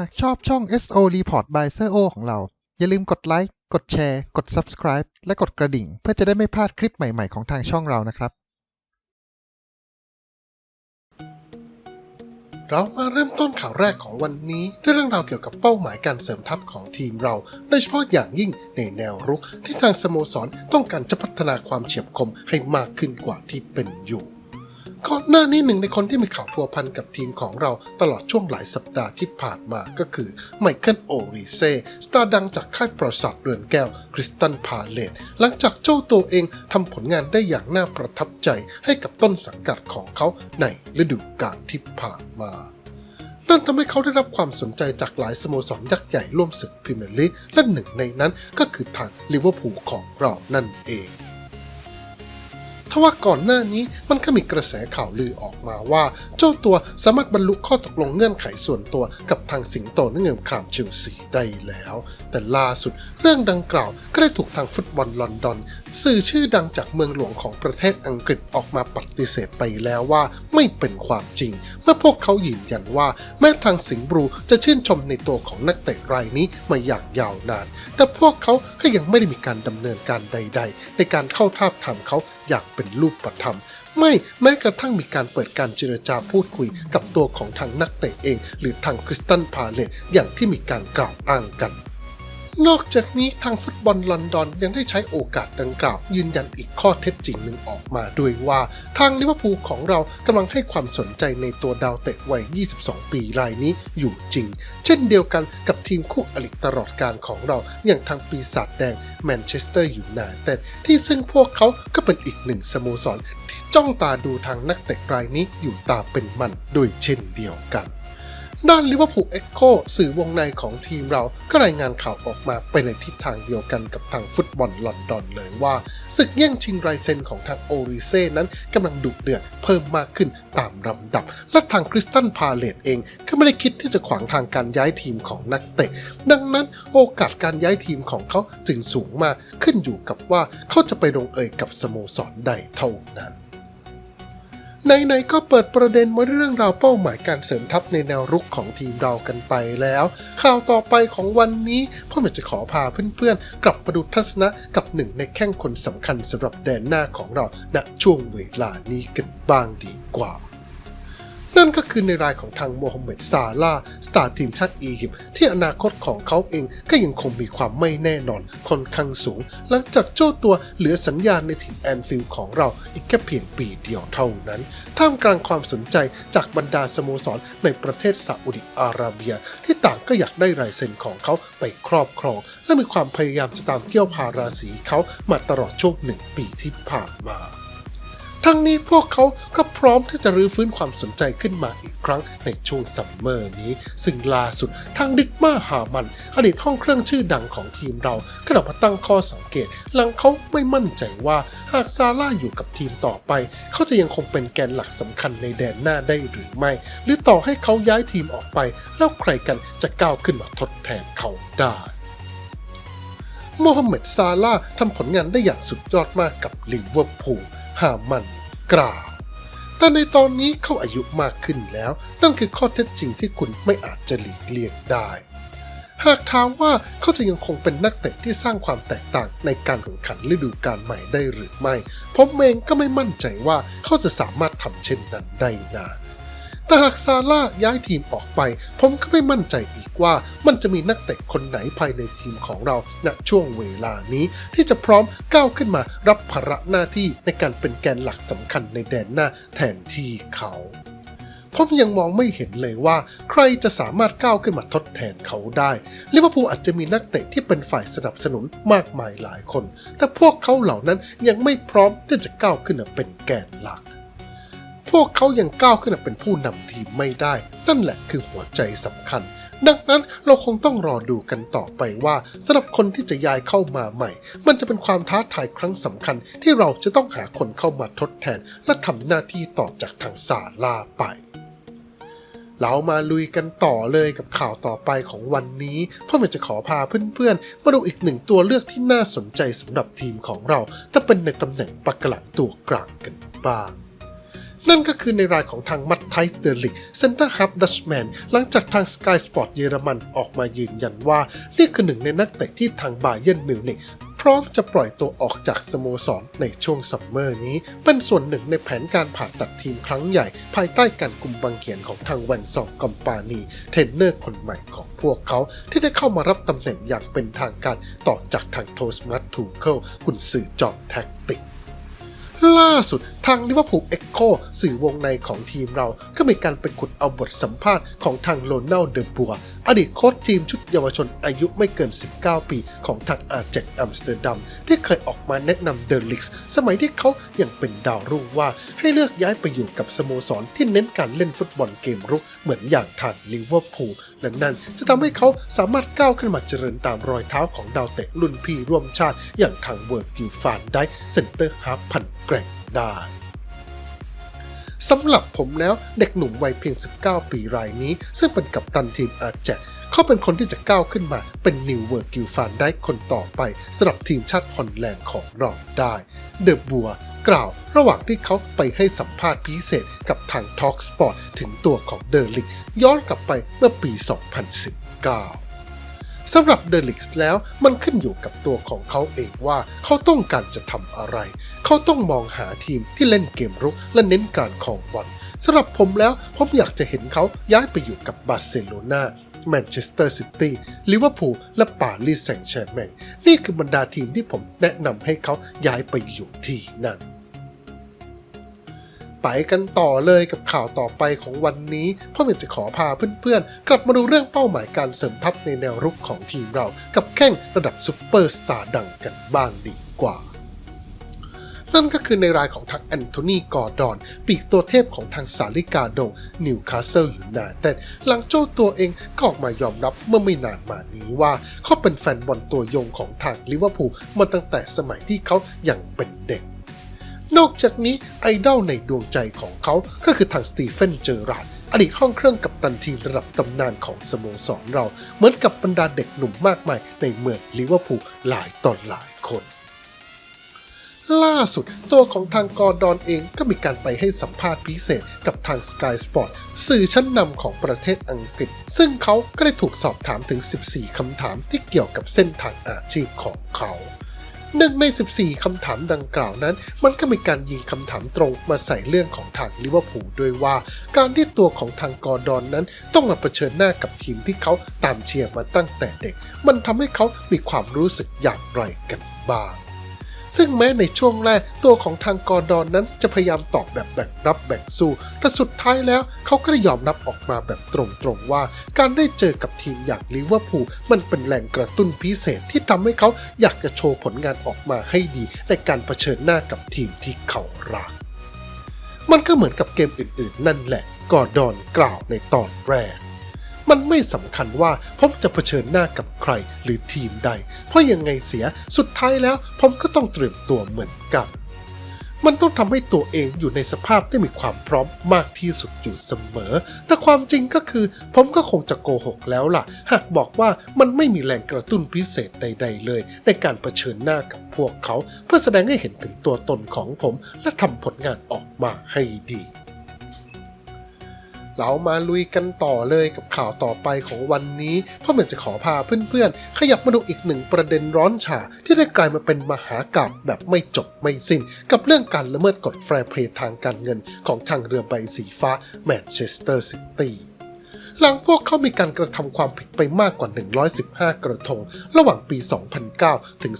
หากชอบช่อง SO Report by s โ o ของเรา อย่าลืมกดไลค์ กดแชร์ กด Subscribe และกดกระดิ่ง เพื่อจะได้ไม่พลาดคลิปใหม่ ๆ ของทางช่องเรานะครับ เรามาเริ่มต้นข่าวแรกของวันนี้ด้วยเรื่องราวเกี่ยวกับเป้าหมายการเสริมทัพของทีมเรา โดยเฉพาะอย่างยิ่งในแนวรุกที่ทางสโมสรต้องการจะพัฒนาความเฉียบคมให้มากขึ้นกว่าที่เป็นอยู่ ก่อนหน้านี้หนึ่งในคนที่มีข่าวพัวพันกับทีมของเราตลอดช่วงหลายสัปดาห์ที่ผ่านมาก็คือไมเคิลโอริเซสตาร์ดังจากค่ายปราสาทเรือนแก้วคริสตันพาเลตหลังจากเจ้าตัวเองทำผลงานได้อย่างน่าประทับใจให้กับต้นสังกัดของเขาในฤดูกาลที่ผ่านมานั่นทำให้เขาได้รับความสนใจจากหลายสโมสรยักษ์ใหญ่ร่วมศึกพรีเมียร์ลีกและหนึ่งในนั้นก็คือทางลิเวอร์พูลของเรานั่นเอง ทว่าก่อนหน้านี้มันก็มีกระแสข่าวลือออกมาว่า เจ้าตัวสามารถบรรลุข้อตกลงเงื่อนไขส่วนตัวกับทางสิงโตนเงินครามเชลซีได้แล้ว แต่ล่าสุดเรื่องดังกล่าวก็ได้ถูกทางฟุตบอลลอนดอน สื่อชื่อดังจากเมืองหลวงของประเทศอังกฤษออกมาปฏิเสธไปแล้วว่าไม่เป็นความจริง เมื่อพวกเขายืนยันว่าแม้ทางสิงบลูจะชื่นชมในตัวของนักเตะรายนี้มาอย่างยาวนาน แต่พวกเขาก็ยังไม่ได้มีการดำเนินการใด ๆ ในการเข้าทาบทามเขา อย่างเป็นรูปธรรม ไม่แม้กระทั่งมีการเปิดการเจรจาพูดคุยกับตัวของทางนักเตะเอง หรือทางคริสตันพาเลตอย่างที่มีการกล่าวอ้างกัน นอกจากนี้ทางฟุตบอลลอนดอนยังได้ใช้โอกาสดังกล่าว ยืนยันอีกข้อเท็จจริงหนึ่งออกมาด้วยว่า ทางลิเวอร์พูลของเรากำลังให้ความสนใจในตัวดาวเตะวัย 22 ปีรายนี้อยู่จริง เช่นเดียวกันกับทีมคู่อริตลอดการของเราอย่างทางปีศาจแดงแมนเชสเตอร์ยูไนเต็ดที่ซึ่งพวกเขาก็เป็นอีกหนึ่งสโมสรที่จ้องตาดูทางนักเตะรายนี้อยู่ตาเป็นมันด้วยเช่นเดียวกัน ด้านลิเวอร์พูลเอ็กโคสื่อวงในของทีมเราก็รายงานข่าวออกมาไปในทิศทางเดียวกันกับทางฟุตบอลลอนดอนเลยว่าศึกแย่งชิงไรเซนของทางโอริเซ่นั้นกำลังดุเดือดเพิ่มมากขึ้นตามลำดับ และทางคริสตันพาเลตเองก็ไม่ได้คิดที่จะขวางทางการย้ายทีมของนักเตะ ดังนั้นโอกาสการย้ายทีมของเขาจึงสูงมากขึ้นอยู่กับว่าเขาจะไปลงเอยกับสโมสรใดเท่านั้น ไหนๆก็เปิดประเด็นมาเรื่องราวเป้าหมายการเสริมทัพในแนวรุกของทีมเรากันไปแล้ว ข่าวต่อไปของวันนี้พ่อแม่จะขอพาเพื่อนๆ กลับมาดูทัศนะกับหนึ่งในแข้งคนสำคัญสำหรับแดนหน้าของเราณช่วงเวลานี้กันบ้างดีกว่า นั่นก็คือในรายของทางโมฮัมเหม็ดซาลาสตาร์ทีมชาติอียิปต์ที่อนาคตของเขาเองก็ยังคงมีความไม่แน่นอนค่อนข้างสูง หลังจากเจ้าตัวเหลือสัญญาณในถิ่นแอนฟิลด์ของเราอีกแค่เพียงปีเดียวเท่านั้น ท่ามกลางความสนใจจากบรรดาสโมสรในประเทศซาอุดิอาระเบีย ที่ต่างก็อยากได้ลายเซ็นของเขาไปครอบครอง และมีความพยายามจะตามเกี่ยวพาราสีเขามาตลอดช่วงหนึ่งปีที่ผ่านมา ทั้งนี้พวกเขาก็พร้อมที่จะรื้อฟื้นความสนใจขึ้นมาอีกครั้งในช่วงซัมเมอร์นี้ ซึ่งล่าสุดทางดิกมาฮามัน อดีตห้องเครื่องชื่อดังของทีมเราก็ออกมาตั้งข้อสังเกต หลังเขาไม่มั่นใจว่าหากซาร่าอยู่กับทีมต่อไป เขาจะยังคงเป็นแกนหลักสำคัญในแดนหน้าได้หรือไม่ หรือต่อให้เขาย้ายทีมออกไป แล้วใครกันจะก้าวขึ้นมาทดแทนเขาได้โมฮัมเหม็ดซาลาทำผลงานได้อย่างสุดยอดมากกับลิเวอร์พูลฮามัน กล่าว แต่ในตอนนี้เขาอายุมากขึ้นแล้ว นั่นคือข้อเท็จจริงที่คุณไม่อาจจะหลีกเลี่ยงได้ หากถามว่าเขาจะยังคงเป็นนักเตะที่สร้างความแตกต่างในการแข่งขันฤดูกาลใหม่ได้หรือไม่ผมเองก็ไม่มั่นใจว่าเขาจะสามารถทำเช่นนั้นได้นาน แต่หากซาร่าย้ายทีมออกไป ผมก็ไม่มั่นใจอีกว่ามันจะมีนักเตะคนไหนภายในทีมของเราณช่วงเวลานี้ ที่จะพร้อมก้าวขึ้นมารับภาระหน้าที่ในการเป็นแกนหลักสำคัญในแดนหน้าแทนที่เขาผมยังมองไม่เห็นเลยว่าใครจะสามารถก้าวขึ้นมาทดแทนเขาได้ลิเวอร์พูลอาจจะมีนักเตะที่เป็นฝ่ายสนับสนุนมากมายหลายคน แต่พวกเขาเหล่านั้นยังไม่พร้อมที่จะก้าวขึ้นมาเป็นแกนหลัก วกเขายังก้าวขึ้นมาเป็นผู้นำทีมไม่ได้ นั่นแหละคือหัวใจสำคัญ ดังนั้นเราคงต้องรอดูกันต่อไปว่าสำหรับคนที่จะย้ายเข้ามาใหม่ มันจะเป็นความท้าทายครั้งสำคัญ ที่เราจะต้องหาคนเข้ามาทดแทน และทำหน้าที่ต่อจากทางซาลาไปเรามาลุยกันต่อเลยกับข่าวต่อไปของวันนี้เพ่อมันจะขอพาเพื่อนๆ มาดูอีกหนึ่งตัวเลือกที่น่าสนใจสำหรับทีมของเรา ถ้าเป็นในตำแหน่งปักหลังตัวกลางกันบ้าง นั่นก็คือในรายของทางมัตไทส์เดลิกเซนเตอร์ฮับดัชแมนหลังจากทางสกายสปอร์ตเยอรมันออกมายืนยันว่า นี่คือหนึ่งในนักเตะที่ทางบาเย r n นมิวนิกพร้อมจะปล่อยตัวออกจากสโมสรในช่วงซัมเมอร์นี้ เป็นส่วนหนึ่งในแผนการผ่าตัดทีมครั้งใหญ่ ภายใต้การกุมบังเขียนของทางแวนซองกอมปานีเทรนเนอร์คนใหม่ของพวกเขา ที่ได้เข้ามารับตำแหน่งอย่างเป็นทางการต่อจากทางโทสมัตทูเคิลกุนซือจอมแท็กติก ล่าสุดทางลิเวอร์พูลเอ็กโคสื่อวงในของทีมเรา ก็มีการไปขุดเอาบทสัมภาษณ์ของทางโรนัลเดอบัว อดีตโค้ชทีมชุดเยาวชนอายุไม่เกิน 19 ปีของทางอาเจกอัมสเตอร์ดัม ที่เคยออกมาแนะนำเดอลิกส์สมัยที่เขายังเป็นดาวรุ่งว่า ให้เลือกย้ายไปอยู่กับสโมสรที่เน้นการเล่นฟุตบอลเกมรุกเหมือนอย่างทางลิเวอร์พูลและนั่นจะทำให้เขาสามารถก้าวขึ้นมาเจริญตามรอยเท้าของดาวเตะรุ่นพี่ร่วมชาติ อย่างทางเวิร์กิลฟานได้เซนเตอร์ฮาร์พันแกร่งได้สำหรับผมแล้วเด็กหนุ่มวัยเพียง 19 ปีรายนี้ ซึ่งเป็นกัปตันทีมอาแจกเขาเป็นคนที่จะก้าวขึ้นมาเป็นนิวเวิร์กิลฟานได้คนต่อไปสำหรับทีมชาติฮอลแลนด์ของเราได้ เดอะบัวกล่าวระหว่างที่เขาไปให้สัมภาษณ์พิเศษกับทาง Talk Sport ถึงตัวของเดอร์ลิกย้อนกลับไปเมื่อปี 2019 สำหรับเดลิกส์แล้วมันขึ้นอยู่กับตัวของเขาเองว่าเขาต้องการจะทำอะไร เขาต้องมองหาทีมที่เล่นเกมรุกและเน้นการคองบอลสำหรับผมแล้วผมอยากจะเห็นเขาย้ายไปอยู่กับบาร์เซโลนาแมนเชสเตอร์ซิตี้ลิเวอร์พูลและปารีสแซงต์แชร์แมงนี่คือบรรดาทีมที่ผมแนะนำให้เขาย้ายไปอยู่ที่นั่น ไปกันต่อเลยกับข่าวต่อไปของวันนี้พ่อเมยจะขอพาเพื่อนๆ กลับมาดูเรื่องเป้าหมายการเสริมทัพในแนวรุกของทีมเรา กับแข้งระดับซุปเปอร์สตาร์ดังกันบ้างดีกว่านั่นก็คือในรายของทางแอนโทนีกอร์ดอน ปีกตัวเทพของทางสาลิกาดงนิวคาสเซิลยูไนเต็ดหลังโจ้ตัวเองก็ออกมายอมรับเมื่อไม่นานมานี้ว่า เขาเป็นแฟนบอลตัวยงของทางลิเวอร์พูลมาตั้งแต่สมัยที่เขายังเป็นเด็ก นอกจากนี้ไอดอลในดวงใจของเขาก็คือทางสตีเฟนเจอราร์ดอดีตห้องเครื่องกับตันทีมระดับตำนานของสโมสรเรา เหมือนกับบรรดาเด็กหนุ่มมากมายในเมืองลิเวอร์พูลหลายต่อหลายคนล่าสุดตัวของทางกอร์ดอนเองก็มีการไปให้สัมภาษณ์พิเศษกับทาง Sky Sport สื่อชั้นนำของประเทศอังกฤษ ซึ่งเขาก็ได้ถูกสอบถามถึง 14 คำถามที่เกี่ยวกับเส้นทางอาชีพของเขา หนึ่งใน 14 คำถามดังกล่าวนั้น มันก็มีการยิงคำถามตรงมาใส่เรื่องของทางลิเวอร์พูลด้วยว่า การที่ตัวของทางกอร์ดอนนั้น ต้องมาเผชิญหน้ากับทีมที่เขาตามเชียร์มาตั้งแต่เด็ก มันทำให้เขามีความรู้สึกอย่างไรกันบ้าง ซึ่งแม้ในช่วงแรกตัวของทางกอร์ดอนนั้นจะพยายามตอบแบบแบ่งรับแบ่งสู้ แต่สุดท้ายแล้วเขาก็ได้ยอมรับออกมาแบบตรงๆว่า การได้เจอกับทีมอย่างลิเวอร์พูลมันเป็นแรงกระตุ้นพิเศษที่ทำให้เขาอยากจะโชว์ผลงานออกมาให้ดี ในการเผชิญหน้ากับทีมที่เขารัก มันก็เหมือนกับเกมอื่นๆ นั่นแหละกอร์ดอนกล่าวในตอนแรก มันไม่สำคัญว่าผมจะเผชิญหน้ากับใครหรือทีมใด เพราะยังไงเสียสุดท้ายแล้ว ผมก็ต้องเตรียมตัวเหมือนกัน มันต้องทำให้ตัวเองอยู่ในสภาพที่มีความพร้อมมากที่สุดอยู่เสมอ แต่ความจริงก็คือ ผมก็คงจะโกหกแล้วล่ะ หากบอกว่ามันไม่มีแรงกระตุ้นพิเศษใด ๆ เลย ในการเผชิญหน้ากับพวกเขา เพื่อแสดงให้เห็นถึงตัวตนของผมและทำผลงานออกมาให้ดี เรามาลุยกันต่อเลยกับข่าวต่อไปของวันนี้เพราะเหมือนจะขอพาเพื่อนๆ ขยับมาดูอีกหนึ่งประเด็นร้อนฉาที่ได้กลายมาเป็นมหากาบแบบไม่จบไม่สิ้น กับเรื่องการละเมิดกฎแฟร์เพลย์ทางการเงินของทางเรือใบสีฟ้าแมนเชสเตอร์ซิตี้ หลังพวกเขามีการกระทำความผิดไปมากกว่า 115 กระทง ระหว่างปี 2009 ถึง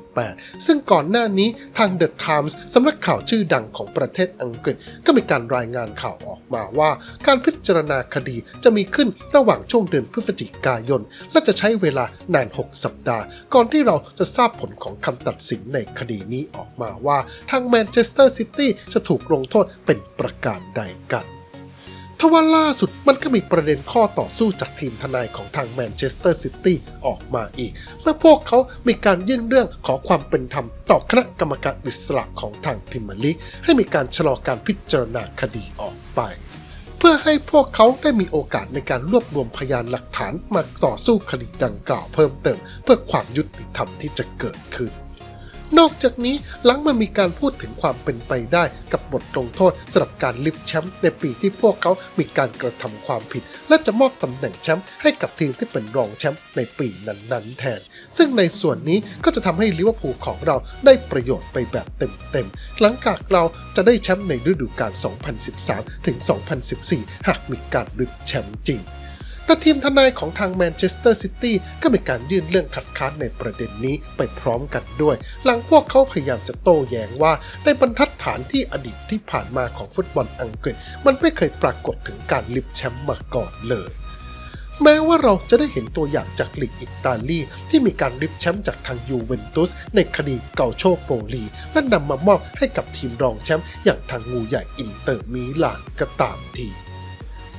2018 ซึ่งก่อนหน้านี้ทาง The Times สำนักข่าวชื่อดังของประเทศอังกฤษ ก็มีการรายงานข่าวออกมาว่า การพิจารณาคดีจะมีขึ้นระหว่างช่วงเดือนพฤศจิกายน และจะใช้เวลานาน 6 สัปดาห์ ก่อนที่เราจะทราบผลของคำตัดสินในคดีนี้ออกมาว่า ทางแมนเชสเตอร์ซิตี้จะถูกลงโทษเป็นประการใดกัน ทว่าล่าสุดมันก็มีประเด็นข้อต่อสู้จากทีมทนายของทางแมนเชสเตอร์ซิตี้ออกมาอีก เมื่อพวกเขามีการยื่นเรื่องขอความเป็นธรรมต่อคณะกรรมการอิสระของทางพิมลีกให้มีการชะลอการพิจารณาคดีออกไป เพื่อให้พวกเขาได้มีโอกาสในการรวบรวมพยานหลักฐานมาต่อสู้คดีดังกล่าวเพิ่มเติม เพื่อความยุติธรรมที่จะเกิดขึ้น นอกจากนี้หลังมันมีการพูดถึงความเป็นไปได้กับบทลงโทษสำหรับการลิฟแชมป์ในปีที่พวกเขามีการกระทำความผิด และจะมอบตำแหน่งแชมป์ให้กับทีมที่เป็นรองแชมป์ในปีนั้นๆแทน ซึ่งในส่วนนี้ก็จะทำให้ลิเวอร์พูลของเราได้ประโยชน์ไปแบบเต็มๆหลังจากเราจะได้แชมป์ในฤดูกาล 2013 ถึง 2014 หากมีการลิฟแชมป์จริง แต่ทีมทนายของทางแมนเชสเตอร์ซิตี้ก็มีการยื่นเรื่องคัดค้านในประเด็นนี้ไปพร้อมกันด้วย หลังพวกเขาพยายามจะโต้แย้งว่า ในบรรทัดฐานที่อดีตที่ผ่านมาของฟุตบอลอังกฤษ มันไม่เคยปรากฏถึงการลิฟแชมป์มาก่อนเลยแม้ว่าเราจะได้เห็นตัวอย่างจากลีกอิตาลี ที่มีการริบแชมป์จากทางยูเวนตุส ในคดีเกาโชโปลี และนำมามอบให้กับทีมรองแชมป์อย่างทางงูใหญ่อินเตอร์มิลานก็ตามที